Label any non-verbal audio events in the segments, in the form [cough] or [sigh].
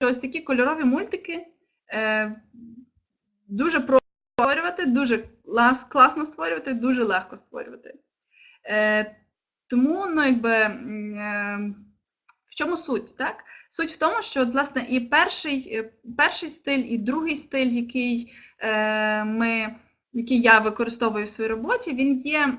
ось такі кольорові мультики е, дуже просто створювати, дуже клас- класно створювати, дуже легко створювати. Е, тому, ну, якби, е, в чому суть? Так? Суть в тому, що власне і перший, е, перший стиль, і другий стиль, який, е, ми, який я використовую в своїй роботі, він є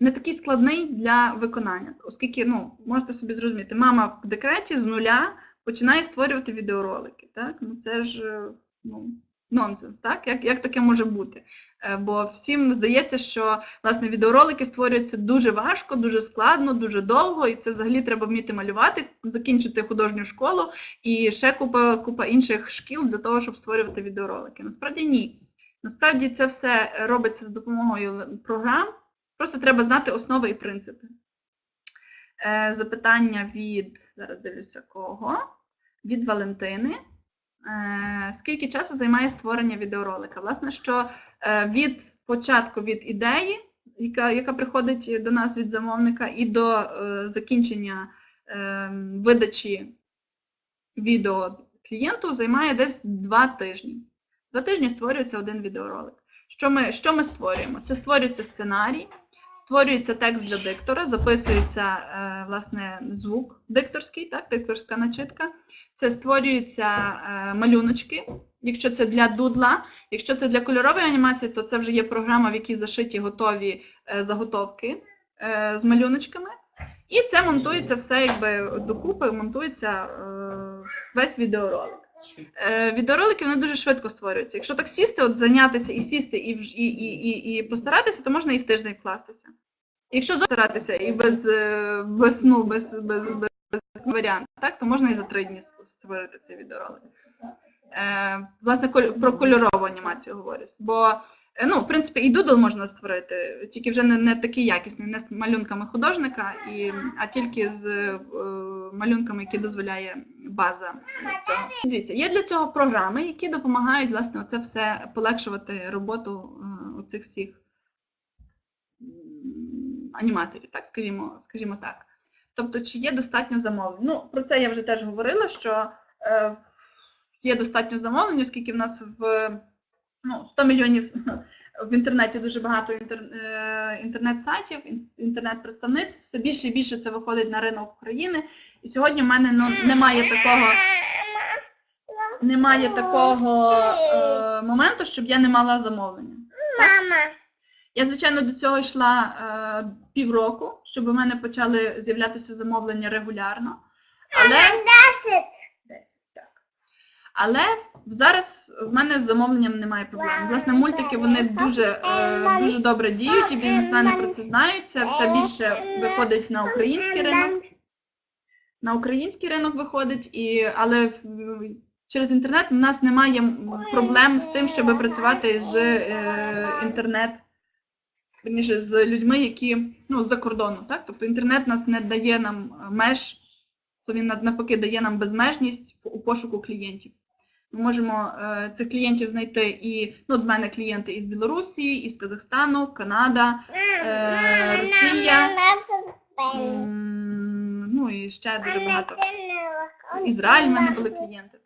не такий складний для виконання. Оскільки, ну, можете собі зрозуміти, мама в декреті з нуля починає створювати відеоролики. Так? Ну, це ж е, ну, нонсенс, так? Як, як таке може бути? Е, Бо всім здається, що власне відеоролики створюються дуже важко, дуже складно, дуже довго, і це взагалі треба вміти малювати, закінчити художню школу і ще купа, купа інших шкіл для того, щоб створювати відеоролики. Насправді ні. Насправді це все робиться з допомогою програм. Просто треба знати основи і принципи. Е, Запитання від зараз дивлюся кого. Від Валентини. Е, Скільки часу займає створення відеоролика? Власне, що е, від початку від ідеї, яка, яка приходить до нас від замовника, і до закінчення видачі відео клієнту займає десь два тижні. Два тижні створюється один відеоролик. Що ми, що ми створюємо? Це створюється сценарій, створюється текст для диктора, записується е, власне звук дикторський, так, дикторська начитка. Це створюються е, малюночки, якщо це для дудла. Якщо це для кольорової анімації, то це вже є програма, в якій зашиті готові е, заготовки з малюночками. І це монтується все якби докупи, монтується весь відеоролик. Е, відеоролики вони дуже швидко створюються. Якщо так сісти, от зайнятися і сісти, і, і, і, і, і постаратися, то можна і в тиждень вкластися. Якщо старатися і без, е, без сну, без, без, без, без варіанту, так, то можна і за три дні створити цей відеоролик. Е, власне, про кольорову анімацію говорю. Бо, е, ну, в принципі, і дудл можна створити, тільки вже не, не такий якісний, не з малюнками художника, і, а тільки з е, малюнками, які дозволяє база цього. Дивіться, є для цього програми, які допомагають власне це все полегшувати роботу у цих всіх аніматорів, так скажімо, скажімо так. Тобто, чи є достатньо замовлень? Ну, про це я вже теж говорила, що е, є достатньо замовлень, оскільки в нас в ну, 100 мільйонів [laughs] в інтернеті дуже багато е, інтернет-сайтів, інтернет-представництв, все більше і більше це виходить на ринок України. І сьогодні в мене ну, немає такого немає такого е, моменту, щоб я не мала замовлення. Мама. Я, звичайно, до цього йшла е, півроку, щоб у мене почали з'являтися замовлення регулярно. Але Десять. 10, так. Але зараз в мене з замовленням немає проблем. Власне, мультики вони дуже, е, дуже добре діють, і бізнесмени про це знають. Це все більше виходить на український ринок. На український ринок виходить, і, але через інтернет у нас немає проблем з тим, щоб працювати з е, інтернет, верніше, з людьми, які ну, з-за кордону. Так? Тобто інтернет нас не дає нам е, меж, то він нав- навпаки дає нам безмежність у пошуку клієнтів. Ми можемо е, цих клієнтів знайти і ну, в мене клієнти із Білорусі, із Казахстану, Канада, Е, Росія. ну і ще дуже багато. Ізраїль в мене були клієнти.